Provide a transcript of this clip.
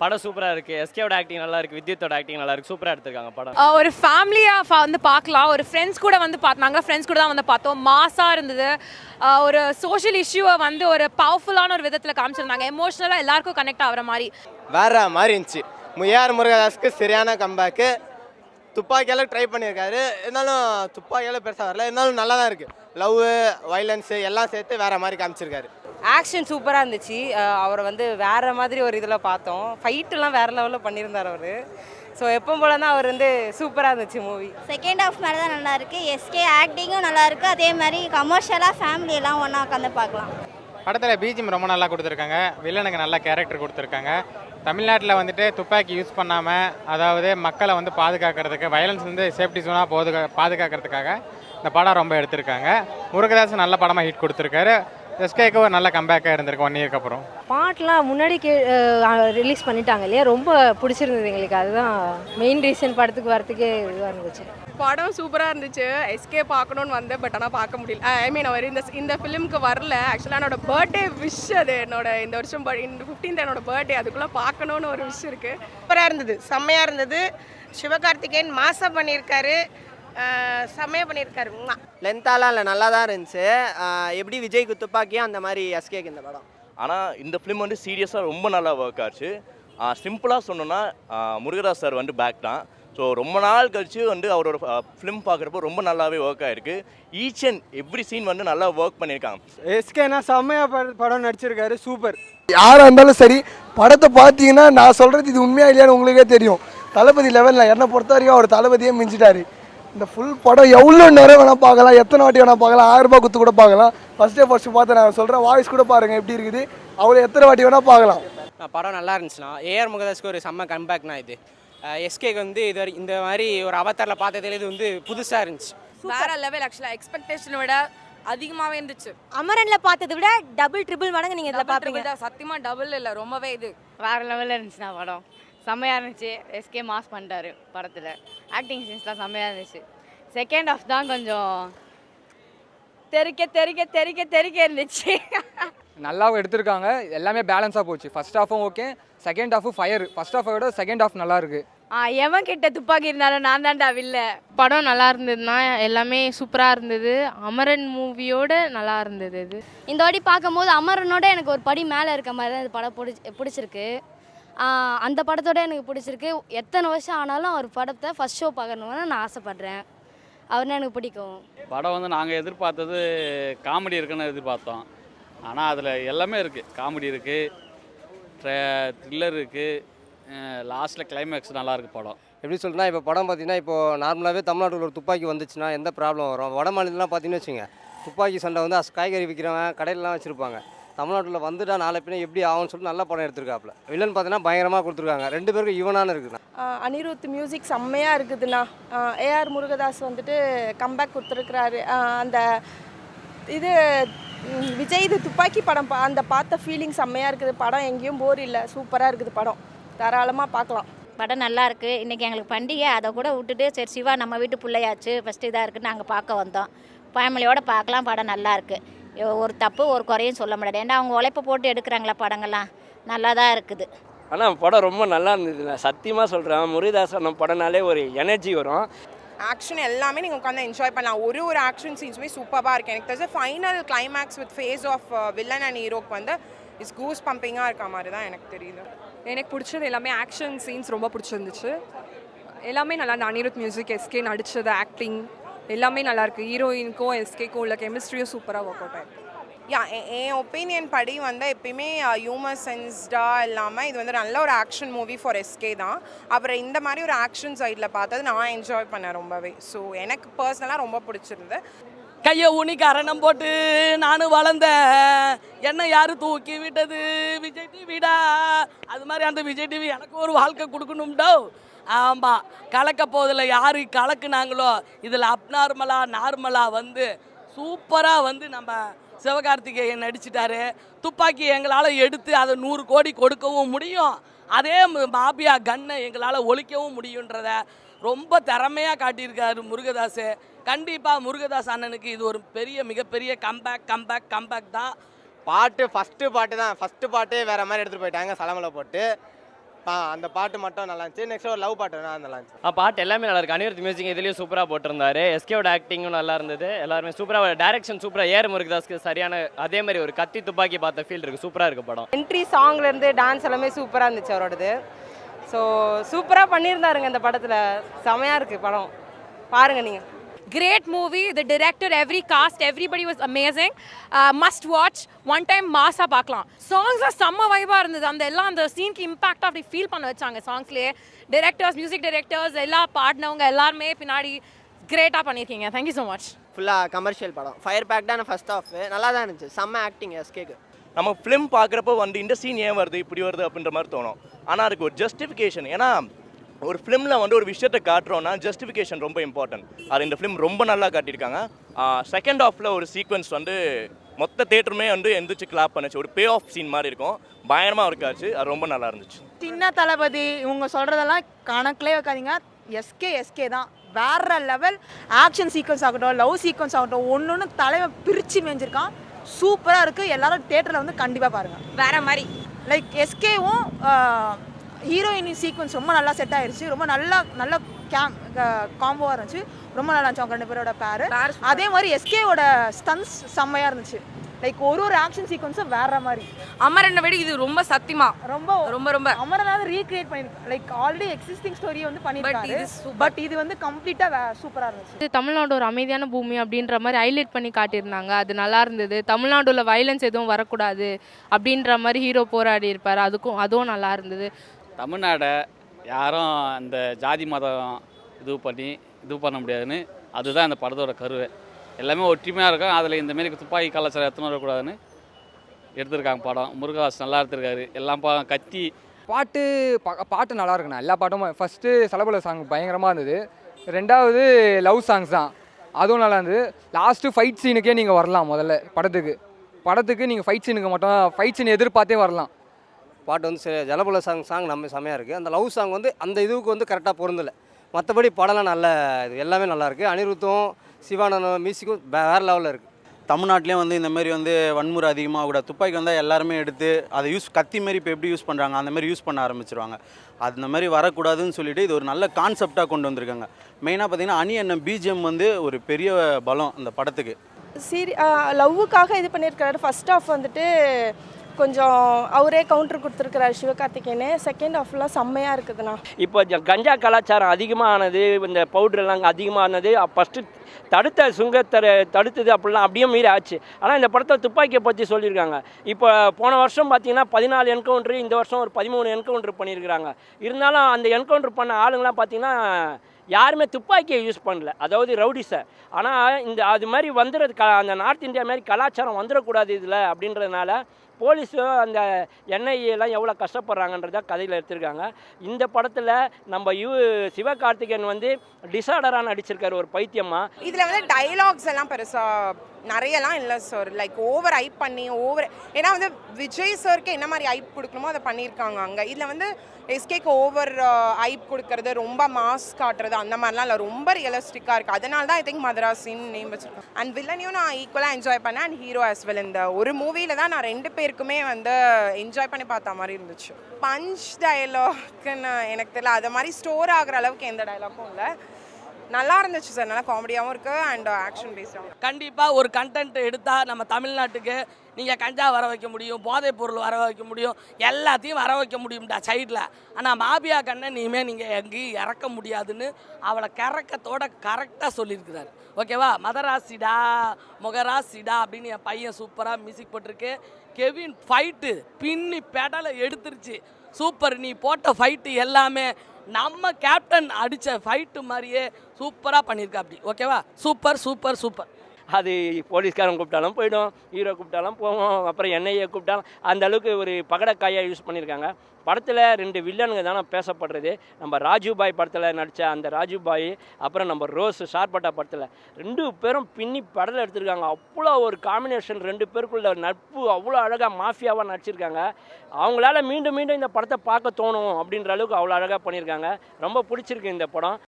படம் சூப்பராக இருக்குது எஸ்கேவோட ஆக்டிங் நல்லா இருக்குது வித்யுத்தோட ஆக்டிங் நல்லா இருக்குது சூப்பராக எடுத்திருக்காங்க படம். ஒரு ஃபேமிலியாக வந்து பார்க்கலாம். ஒரு ஃப்ரெண்ட்ஸ் கூட வந்து பார்த்து நாங்கள் ஃப்ரெண்ட்ஸ் கூட தான் வந்து பார்த்தோம். மாஸாக இருந்தது. ஒரு சோஷியல் இஷ்யூவை வந்து ஒரு பவர்ஃபுல்லான ஒரு விதத்தில் காமிச்சிருந்தாங்க. எமோஷ்னலாக எல்லாருக்கும் கனெக்ட் ஆகிற மாதிரி. வேற மாதிரி இருந்துச்சு. ஏஆர் முருகதாஸ்க்கு சரியான கம்பேக்கு துப்பாக்கியால் ட்ரை பண்ணியிருக்காரு. இருந்தாலும் துப்பாக்கியால் பெருசாக வரல. இருந்தாலும் நல்லா தான் இருக்குது லவ் வைலன்ஸு எல்லாம் சேர்த்து வேற மாதிரி காமிச்சிருக்காரு. ஆக்ஷன் சூப்பராக இருந்துச்சு. அவரை வந்து வேற மாதிரி ஒரு இதில் பார்த்தோம். ஃபைட்டெல்லாம் வேற லெவலில் பண்ணியிருந்தார் அவர். ஸோ எப்போ போல தான் அவர் வந்து சூப்பராக இருந்துச்சு மூவி செகண்ட் ஹாஃப் மேலே தான் நல்லா இருக்கு. எஸ்கே ஆக்டிங்கும் நல்லா இருக்கு. அதே மாதிரி கமர்ஷியலாக ஃபேமிலி எல்லாம் ஒன்றா உட்காந்து பார்க்கலாம். படத்தில் பிஜிஎம் ரொம்ப நல்லா கொடுத்துருக்காங்க. வில்லனுக்கு நல்ல கேரக்டர் கொடுத்துருக்காங்க. தமிழ்நாட்டில் வந்துட்டு துப்பாக்கி யூஸ் பண்ணாமல் அதாவது மக்களை வந்து பாதுகாக்கிறதுக்கு வயலன்ஸ் வந்து சேஃப்டி ஜோனாக போதுக பாதுகாக்கிறதுக்காக இந்த படம் ரொம்ப எடுத்திருக்காங்க. முருகதாஸ் நல்ல படமாக ஹிட் கொடுத்துருக்காரு. எஸ்கேக்கு ஒரு நல்ல கம்பேக்காக இருந்திருக்கு ஒன் இயர்க்கு அப்புறம். பாட்டெலாம் முன்னாடி கே ரிலீஸ் பண்ணிட்டாங்க இல்லையா? ரொம்ப பிடிச்சிருந்தது எங்களுக்கு. அதுதான் மெயின் ரீசன் படத்துக்கு வரத்துக்கே இதுவாக இருந்துச்சு. படம் சூப்பராக இருந்துச்சு. எஸ்கே பார்க்கணுன்னு வந்தேன் பட் ஆனால் பார்க்க முடியல. ஐ மீன் அவர் இந்த இந்த ஃபிலிம்க்கு வரல. ஆக்சுவலாக என்னோட பர்த்டே விஷ் அது. என்னோட இந்த வருஷம் இந்த ஃபிஃப்டீன்த் என்னோட பர்த்டே அதுக்குள்ளே பார்க்கணுன்னு ஒரு விஷ் இருக்குது சூப்பராக இருந்தது. செம்மையாக இருந்தது. சிவகார்த்திகேயன் மாசா பண்ணியிருக்காரு. செம்மையாக பண்ணியிருக்காரு. உம்மா. லென்த்தாலாம் இல்லை நல்லா தான் இருந்துச்சு எப்படி விஜய்க்கு துப்பாக்கியும் அந்த மாதிரி எஸ்கேக்கு இந்த படம். ஆனால் இந்த ஃபிலிம் வந்து சீரியஸாக ரொம்ப நல்லா ஒர்க் ஆச்சு. சிம்பிளாக சொன்னோன்னா முருகதாஸ் சார் வந்து பேக் தான். ஸோ ரொம்ப நாள் கழிச்சு வந்து அவரோட ஃபிலிம் பார்க்குறப்போ ரொம்ப நல்லாவே ஒர்க் ஆயிருக்கு. ஈச் அண்ட் எவ்ரி சீன் வந்து நல்லா ஒர்க் பண்ணியிருக்காங்க. எஸ்கேனா செம்மையாக படம் நடிச்சிருக்காரு. சூப்பர் யாராக இருந்தாலும் சரி படத்தை பார்த்தீங்கன்னா நான் சொல்கிறது இது உண்மையா இல்லையான்னு உங்களுக்கே தெரியும். தளபதி லெவலில் என்னை பொறுத்த வரைக்கும் அவர் தளபதியே மிஞ்சிட்டாரு. இந்த ஃபுல் படம் எவ்வளோ நேரம் வேணால் பார்க்கலாம் எத்தனை வாட்டி வேணால் பார்க்கலாம் ஆயிரம் ரூபாய் குத்து கூட பார்க்கலாம். ஃபஸ்ட்டே ஃபஸ்ட்டு பார்த்து நான் சொல்கிறேன் வாய்ஸ் கூட பாருங்கள் எப்படி இருக்குது. அவ்வளோ எத்தனை வாட்டி வேணால் பார்க்கலாம். படம் நல்லா இருந்துச்சுண்ணா. ஏஆர் முகதாஸ்க்கு ஒரு செம்ம கம்பேக்னா இது. எஸ்கேக்கு வந்து இது வரை இந்த மாதிரி ஒரு அவதாரில் பார்த்ததுல இது வந்து புதுசாக இருந்துச்சு. வேற லெவல் ஆக்சுவலாக எக்ஸ்பெக்டேஷனை விட அதிகமாகவே இருந்துச்சு. அமரன்ல பார்த்ததை விட டபுள் ட்ரிபிள் மடங்கு நீங்கள் இதில் பார்ப்பீங்க. சத்தியமாக டபுள் இல்லை ரொம்பவே இது. வேற லெவலில் இருந்துச்சுண்ணா படம். செம்மையாக இருந்துச்சு. எஸ்கே மாஸ் பண்ணிட்டாரு படத்தில். ஆக்டிங் சீன்ஸ்லாம் செம்மையாக இருந்துச்சு. செகண்ட் ஹாஃப் தான் கொஞ்சம் தெறிக்க தெறிக்க தெறிக்க தெறிக்க இருந்துச்சு. நல்லாவும் எடுத்திருக்காங்க. எல்லாமே பேலன்ஸாக போச்சு. ஃபர்ஸ்ட் ஹாஃபும் ஓகே செகண்ட் ஹாஃபும் ஃபயர் ஃபர்ஸ்ட் ஹாஃபை விட செகண்ட் ஹாஃப் நல்லா இருக்கு. ஆ எவன் கிட்ட துப்பாக்கி இருந்தாலும் நான் தான்டா வில்ல படம் நல்லா இருந்ததுன்னா எல்லாமே சூப்பராக இருந்தது. அமரன் மூவியோட நல்லா இருந்தது இது. இந்த வாட்டி பார்க்கும்போது அமரனோட எனக்கு ஒரு படி மேலே இருக்க மாதிரி தான் இந்த படம் பிடிச்சி பிடிச்சிருக்கு. அந்த படத்தோட எனக்கு பிடிச்சிருக்கு. எத்தனை வருஷம் ஆனாலும் அவர் படத்தை ஃபர்ஸ்ட் ஷோ பார்க்கணுன்னு நான் ஆசைப்பட்றேன். அவர்னா எனக்கு பிடிக்கும். படம் வந்து நாங்கள் எதிர்பார்த்தது காமெடி இருக்குன்னு எதிர்பார்த்தோம். ஆனால் அதில் எல்லாமே இருக்குது காமெடி இருக்குது த்ரில்லர் இருக்குது லாஸ்ட்டில் கிளைமேக்ஸ் நல்லா இருக்கு படம். எப்படி சொல்றேன்னா இப்போ படம் பார்த்தீங்கன்னா இப்போ நார்மலாகவே தமிழ்நாட்டில் ஒரு துப்பாக்கி வந்துச்சுன்னா எந்த ப்ராப்ளம் வரும்? வட மாநிலம்லாம் பார்த்தீங்கன்னு வச்சுங்க துப்பாக்கி சண்டை வந்து அஸ் காய்கறி விற்கிறவன் கடையிலலாம் வச்சுருப்பாங்க. தமிழ்நாட்டில் வந்துட்டா நாளை பின்ன எப்படி ஆகும்னு சொல்லிட்டு நல்ல படம் எடுத்திருக்காப்புல. வில்லன் பார்த்தீங்கன்னா பயங்கரமாக கொடுத்துருக்காங்க. ரெண்டு பேருக்கும் ஈவனான இருக்குண்ணா. அனிருத் மியூசிக் செம்மையாக இருக்குதுண்ணா. ஏஆர் முருகதாஸ் வந்துட்டு கம்பேக் கொடுத்துருக்குறாரு. அந்த இது விஜய் இது துப்பாக்கி படம் பா- அந்த பார்த்த ஃபீலிங் செம்மையாக இருக்குது. படம் எங்கேயும் போர் இல்லை. சூப்பராக இருக்குது படம். தாராளமாக பார்க்கலாம். படம் நல்லா இருக்கு. இன்னைக்கு எங்களுக்கு பண்டிகை. அதை கூட விட்டுட்டு சரி சிவா நம்ம வீட்டு பிள்ளையாச்சு. ஃபஸ்ட்டு இதாக இருக்குன்னு நாங்கள் பார்க்க வந்தோம். ஃபேமிலியோட பார்க்கலாம். படம் நல்லா இருக்கு. இ- ஒரு தப்பு ஒரு குறையும் சொல்ல முடியாது. ஏன்னா அவங்க உழைப்பு போட்டு எடுக்கிறாங்களா படங்கள்லாம்? நல்லா தான் இருக்குது. ஆனால் படம் ரொம்ப நல்லா இருந்தது. நான் சத்தியமாக சொல்கிறேன் முருகதாஸ் நம்ம படம்னாலே ஒரு எனர்ஜி வரும். ஆக்ஷன் எல்லாமே நீங்கள் உட்காந்து என்ஜாய் பண்ணலாம். ஒரு ஒரு ஆக்ஷன் சீன்ஸுமே சூப்பராக இருக்குது எனக்கு தெரிஞ்ச final climax with face off villain and ஹீரோக்கு வந்து இஸ் கூஸ் பம்பிங்காக இருக்க மாதிரி தான் எனக்கு தெரியுது. எனக்கு பிடிச்சது எல்லாமே ஆக்ஷன் சீன்ஸ் ரொம்ப பிடிச்சிருந்துச்சு. எல்லாமே நல்லா அனிருத் மியூசிக் எஸ்கே நடித்தது ஆக்டிங் எல்லாமே நல்லா இருக்கு ஹீரோயினுக்கும் எஸ்கேக்கும் உள்ள கெமிஸ்ட்ரியும் சூப்பராக ஒர்க் அவுட் ஆயிருக்கு. யா என் ஒப்பீனியன் படி வந்து எப்பயுமே ஹியூமர் சென்ஸ்டாக இல்லாமல் இது வந்து நல்ல ஒரு ஆக்ஷன் மூவி ஃபார் எஸ்கே தான். அப்புறம் இந்த மாதிரி ஒரு ஆக்ஷன் சைடில் பார்த்தது நான் என்ஜாய் பண்ணேன் ரொம்பவே. ஸோ எனக்கு பர்சனலாக ரொம்ப பிடிச்சிருந்தது. கையை ஊனி கரணம் போட்டு நானும் வளர்ந்தேன். என்ன யாரு தூக்கி விட்டது? விஜய் டிவிடா அது மாதிரி அந்த விஜய் டிவி எனக்கு ஒரு வாழ்க்கை கொடுக்கணும்டோ. ஆமாம் கலக்க போதில் யார் கலக்குனாங்களோ இதில் அப்நார்மலாக நார்மலாக வந்து சூப்பராக வந்து நம்ம சிவகார்த்திகேயன் நடிச்சிட்டாரு. துப்பாக்கி எங்களால் எடுத்து அதை நூறு கோடி கொடுக்கவும் முடியும். அதே மாபியா கன்னை எங்களால் ஒழிக்கவும் முடியுன்றத ரொம்ப திறமையாக காட்டியிருக்காரு முருகதாஸ் கண்டிப்பாக முருகதாஸ் அண்ணனுக்கு இது ஒரு பெரிய மிகப்பெரிய கம்பேக் கம்பேக் கம்பேக் தான். பாட்டு ஃபஸ்ட்டு பாட்டு தான். ஃபஸ்ட்டு பாட்டே வேற மாதிரி எடுத்துகிட்டு போயிட்டாங்க சலமலை போட்டு. ஆ அந்த பாட்டு மட்டும் நல்லா இருந்துச்சு. நெக்ஸ்ட் ஒரு லவ் பாட்டு நல்லா இருந்துச்சு. ஆ பாட்டு எல்லாமே நல்லா இருக்கு. அனிருத் மியூசிக் இதுலேயும் சூப்பராக போட்டிருந்தாரு. எஸ்கேவோட ஆக்டிங்கும் நல்லா இருந்தது. எல்லாருமே சூப்பராக டைரக்ஷன் சூப்பராக ஏர் முருகதாஸ்க்கு சரியான அதே மாதிரி ஒரு கத்தி துப்பாக்கி பார்த்த ஃபீல் இருக்கு. சூப்பராக இருக்கு படம். என்ட்ரி சாங்லேருந்து டான்ஸ் எல்லாமே சூப்பராக இருந்துச்சு அவரோடது. ஸோ சூப்பராக பண்ணியிருந்தாருங்க இந்த படத்தில். செமையாக இருக்குது படம். பாருங்கள் நீங்கள் Great movie. The director, every cast, everybody was amazing. Uh, must watch. One time மாஸாக பார்க்கலாம் சாங்ஸ்லாம் செம்ம வைபாக இருந்தது. அந்த எல்லாம் அந்த சீனுக்கு இம்பாக்ட் அப்படி ஃபீல் பண்ண வச்சாங்க சாங்ஸ்லேயே டிரெக்டர்ஸ் மியூசிக் டிரெக்டர்ஸ் எல்லா பாடினவங்க எல்லாருமே பின்னாடி கிரேட்டாக பண்ணியிருக்கீங்க. தேங்க்யூ ஸோ மச் ஃபுல்லாக கமர்ஷியல் படம். ஃபயர் பேக்டான ஃபர்ஸ்ட் ஆஃப் நல்லா தான் இருந்துச்சு. செம்ம ஆக்டிங் எஸ்கேக்கு நம்ம ஃபிலிம் பார்க்குறப்போ வந்து இந்த சீன் ஏன் வருது இப்படி வருது அப்படின்ற மாதிரி தோணும். ஆனால் அதுக்கு ஒரு ஜஸ்டிஃபிகேஷன் ஏன்னா ஒரு ஃபிலிமில் வந்து ஒரு விஷயத்தை காட்டுறோன்னா ஜஸ்டிஃபிகேஷன் ரொம்ப இம்பார்ட்டன்ட் அது இந்த ஃபிலிம் ரொம்ப நல்லா காட்டியிருக்காங்க. செகண்ட் ஹாஃபில் ஒரு சீக்வன்ஸ் வந்து மொத்த தேட்டருமே வந்து எந்திரிச்சு கிளாப் பண்ணுச்சு. ஒரு பே ஆஃப் சீன் மாதிரி இருக்கும். பயங்கரமாக இருக்காச்சு அது ரொம்ப நல்லா இருந்துச்சு. சின்ன தளபதி இவங்க சொல்கிறதெல்லாம் கணக்கிலே வைக்காதீங்க. எஸ்கே எஸ்கே தான். வேற லெவல் ஆக்ஷன் சீக்வன்ஸ் ஆகட்டும் லவ் சீக்வன்ஸ் ஆகட்டும் ஒன்று ஒன்று தலைவன் பிரித்து மேய்ஞ்சிருக்கான். சூப்பராக இருக்குது எல்லாரும் தேட்டரில் வந்து கண்டிப்பாக பாருங்கள் வேற மாதிரி. லைக் எஸ்கேவும் ஹீரோயின் சீக்வன்ஸ் ரொம்ப நல்லா செட் ஆயிருச்சு. ரொம்ப நல்லா நல்ல கேம் காம்போவாக இருந்துச்சு. ரொம்ப நல்லா இருந்துச்சு அவங்க ரெண்டு பேரோட பேர் அதே மாதிரி எஸ்கேவோட ஸ்டன்ஸ் செம்மையாக இருந்துச்சு. லைக் ஒரு ஒரு ஆக்ஷன் சீக்வன்ஸும் வேற மாதிரி. அமரனை விட இது ரொம்ப சத்தியமா. ரொம்ப ரொம்ப ரொம்ப. அமரனாவது ரீக்ரியேட் பண்ணிருக்கு லைக் ஆல்ரெடி எக்ஸிஸ்டிங் ஸ்டோரியை வந்து பண்ணிருக்காரு. பட் இது வந்து கம்ப்ளீட்டா சூப்பரா இருந்துச்சு. இது தமிழ்நாடு ஒரு அமைதியான பூமி அப்படின்ற மாதிரி ஹைலைட் பண்ணி காட்டியிருந்தாங்க. அது நல்லா இருந்தது. தமிழ்நாடுல வைலன்ஸ் எதுவும் வரக்கூடாது அப்படின்ற மாதிரி ஹீரோ போராடி இருப்பார் அதுக்கும் அதுவும் நல்லா இருந்தது. தமிழ்நாடை யாரும் அந்த ஜாதி மதம் இது பண்ணி இது பண்ண முடியாதுன்னு அதுதான் அந்த படத்தோட கருவை. எல்லாமே ஒற்றுமையாக இருக்கும். அதில் இந்தமாரி துப்பாக்கி கலாச்சாரம் எத்தனை வரக்கூடாதுன்னு எடுத்திருக்காங்க படம். முருகதாஸ் நல்லா எடுத்திருக்காரு. எல்லாம் பா கத்தி. பாட்டு பா- பாட்டு நல்லா இருக்குண்ணா. எல்லா பாட்டும். ஃபஸ்ட்டு சலபல சாங் பயங்கரமாக இருந்தது. ரெண்டாவது லவ் சாங்ஸ் தான். அதுவும் நல்லா இருந்தது. லாஸ்ட்டு ஃபைட் சீனுக்கே நீங்கள் வரலாம் முதல்ல படத்துக்கு. படத்துக்கு நீங்கள் ஃபைட் சீனுக்கு மட்டும் ஃபைட் சீன் எதிர்பார்த்தே வரலாம். பாட்டு வந்து சரி ஜலபுல சாங் சாங் நம்ம செமையாக இருக்குது அந்த லவ் சாங் வந்து அந்த இதுவுக்கு வந்து கரெக்டாக பொருந்தலை. மற்றபடி படம்லாம் நல்ல இது எல்லாமே நல்லா இருக்குது அனிருத்தும் சிவானந்தம் மியூசிக்கும் வேறு லெவலில் இருக்குது தமிழ்நாட்டிலேயும் வந்து இந்த மாதிரி வந்து வன்முறை அதிகமாக கூட துப்பாக்கி வந்தால் எல்லாருமே எடுத்து அதை யூஸ் கத்தி மாதிரி இப்போ எப்படி யூஸ் பண்ணுறாங்க அந்த மாதிரி யூஸ் பண்ண ஆரம்பிச்சிருவாங்க. அந்த மாதிரி வரக்கூடாதுன்னு சொல்லிட்டு இது ஒரு நல்ல கான்செப்டாக கொண்டு வந்திருக்காங்க. மெயினாக பார்த்தீங்கன்னா அணி அண்ணன் பிஜிஎம் வந்து ஒரு பெரிய பலம் அந்த படத்துக்கு. சீரி லவ்வுக்காக இது பண்ணியிருக்கிறாரு ஃபர்ஸ்ட் ஆஃப் வந்துட்டு கொஞ்சம் அவரே கவுண்டர் கொடுத்துருக்கிறார் சிவகார்த்திகேயனு. செகண்ட் ஆஃப்லாம் செம்மையாக இருக்குதுண்ணா. இப்போ கஞ்சா கலாச்சாரம் அதிகமானது இந்த பவுடர்லாம் அதிகமானது ஃபஸ்ட்டு தடுத்த சுங்கத்தரை தடுத்தது அப்படிலாம் அப்படியே மீறி ஆச்சு. ஆனால் இந்த படத்தில் துப்பாக்கியை பற்றி சொல்லியிருக்காங்க. இப்போ போன வருஷம் பார்த்தீங்கன்னா பதினாலு என்கவுண்ட்ரு இந்த வருஷம் ஒரு பதிமூணு என்கவுண்ட்ரு பண்ணியிருக்கிறாங்க. இருந்தாலும் அந்த என்கவுண்ட்ரு பண்ண ஆளுங்களாம் பார்த்தீங்கன்னா யாருமே துப்பாக்கியை யூஸ் பண்ணல. அதாவது ரவுடிஸை ஆனால் இந்த அது மாதிரி வந்துடுறது க அந்த நார்த் இந்தியா மாதிரி கலாச்சாரம் வந்துடக்கூடாது இதில் அப்படின்றதுனால போலீஸும் அந்த NIA எவ்வளோ கஷ்டப்படுறாங்கன்றத கதையில் எடுத்திருக்காங்க. இந்த படத்தில் நம்ம யூ சிவகார்த்திகேயன் வந்து டிசார்டராக நடிச்சிருக்காரு ஒரு பைத்தியமா? இதில் வந்து டைலாக்ஸ் எல்லாம் பெருசாக நிறையலாம் இல்லை சார் லைக் ஓவர் ஐப் பண்ணி ஓவர் ஏன்னா வந்து விஜய் சாருக்கு என்ன மாதிரி ஐப் கொடுக்கணுமோ அதை பண்ணியிருக்காங்க அங்கே. இதில் வந்து எஸ்கேக்கு ஓவர் ஐப் கொடுக்கறது ரொம்ப மாஸ் காட்டுறது அந்த மாதிரிலாம் இல்லை. ரொம்ப ரியலிஸ்டிக்காக இருக்குது அதனால தான் ஐ திங்க் மதராசின்னு நேம் வச்சிருக்கேன் அண்ட் வில்லனையும் நான் ஈக்குவலாக என்ஜாய் பண்ணேன். அண்ட் ஹீரோ ஆஸ் வெல் இந்த ஒரு மூவியில் தான் நான் ரெண்டு பேர் பேருக்குமே வந்து என்ஜாய் பண்ணி பார்த்த மாதிரி இருந்துச்சு. பஞ்ச் டயலாக்னு எனக்கு தெரியல. அது மாதிரி ஸ்டோர் ஆகுற அளவுக்கு எந்த டயலாக்கும் இல்லை. நல்லா இருந்துச்சு சார் நல்லா காமெடியாகவும் இருக்குது அண்ட் ஆக்ஷன் பேஸாகவும் கண்டிப்பாக ஒரு கண்டென்ட் எடுத்தால் நம்ம தமிழ்நாட்டுக்கு நீங்கள் கஞ்சா வர வைக்க முடியும் போதைப் பொருள் வர வைக்க முடியும் எல்லாத்தையும் வர வைக்க முடியும்டா சைடில் ஆனால் மாபியா கண்ணை இனிமேல் நீங்கள் எங்கேயும் இறக்க முடியாதுன்னு அவளை கறக்கத்தோட கரெக்டாக சொல்லியிருக்கிறார். ஓகேவா மதராசிடா முகராசிடா அப்படின்னு என் பையன் சூப்பராக மியூசிக் போட்டிருக்கு. கெவின் ஃபைட்டு பின்னி பெடலை எடுத்துருச்சு. சூப்பர் நீ போட்ட ஃபைட்டு எல்லாமே நம்ம கேப்டன் அடித்த ஃபைட்டு மாதிரியே சூப்பராக பண்ணியிருக்கா அப்படி ஓகேவா சூப்பர் சூப்பர் சூப்பர் அது போலீஸ்காரன் கூப்பிட்டாலும் போயிடும் ஹீரோ கூப்பிட்டாலும் போவோம் அப்புறம் என்ஐஏ கூப்பிட்டாலும். அந்த அளவுக்கு ஒரு பகடக்காயாக யூஸ் பண்ணியிருக்காங்க. படத்தில் ரெண்டு வில்லனுங்க தானே பேசப்படுறது. நம்ம ராஜு பாய் படத்தில் நடித்த அந்த ராஜு பாய் அப்புறம் நம்ம ரோஸ் ஷார்பட்டா படத்தில். ரெண்டு பேரும் பின்னி படத்தில் எடுத்திருக்காங்க. அவ்வளோ ஒரு காம்பினேஷன் ரெண்டு பேருக்குள்ள நட்பு அவ்வளோ அழகாக மாஃபியாவாக நடிச்சிருக்காங்க. அவங்களால மீண்டும் மீண்டும் இந்த படத்தை பார்க்க தோணும் அப்படின்ற அளவுக்கு அவ்வளோ அழகாக பண்ணியிருக்காங்க. ரொம்ப பிடிச்சிருக்கு இந்த படம்.